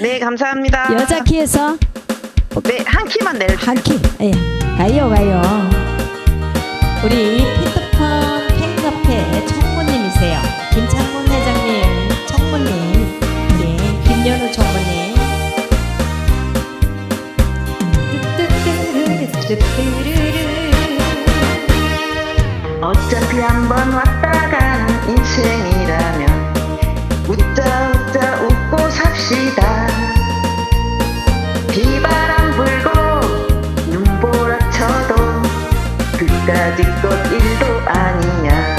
네, 감사합니다. 여자 키에서 네, 한 키만 내려. 한 키. 예. 가요, 가요. 우리 피터펀 팬카페 청무님이세요. 김창문 회장님, 청무님, 우리 김연우 청무님. 어차피 한 번 왔다 가는 인생이라면 웃자 웃자 웃고 삽시다. 비바람 불고 눈보라 쳐도 그까짓 것 일도 아니야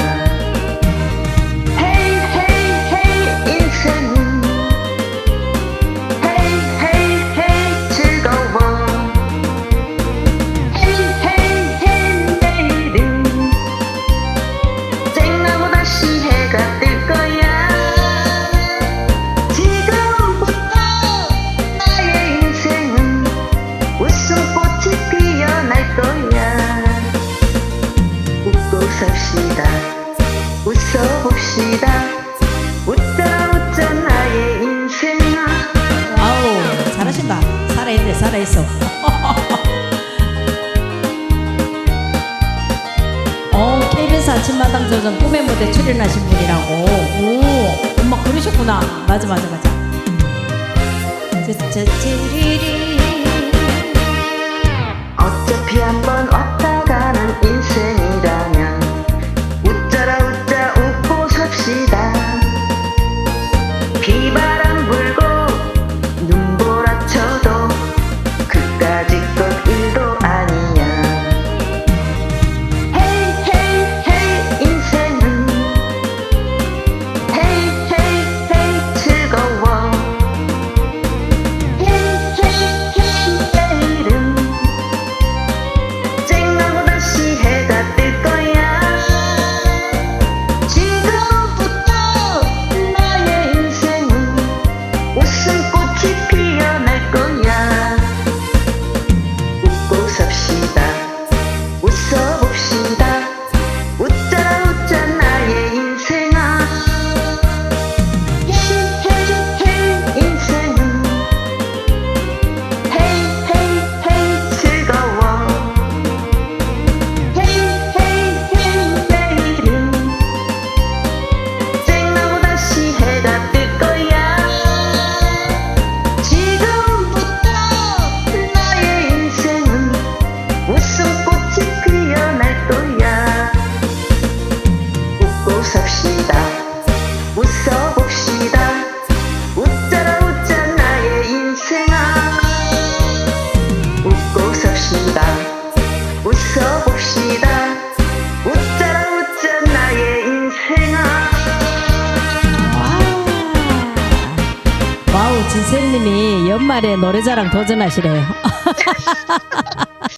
웃고 삽시다 웃어봅시다 웃자 웃자 나의 인생아 아우, 잘하신다. 살아있네, 살아있어. 어, 아침마당 조정 꿈의 무대 출연하신 분이라고. 오, 엄마 그러셨구나. 맞아, 맞아, 맞아. 쯔쯔쯔리리. 웃고 삽시다. 웃어봅시다. 웃자라 웃자 나의 인생아. 웃고 삽시다. 웃어봅시다. 웃자라 웃자 나의 인생아. 와우, 진쌤님이 연말에 노래자랑 도전하시래요.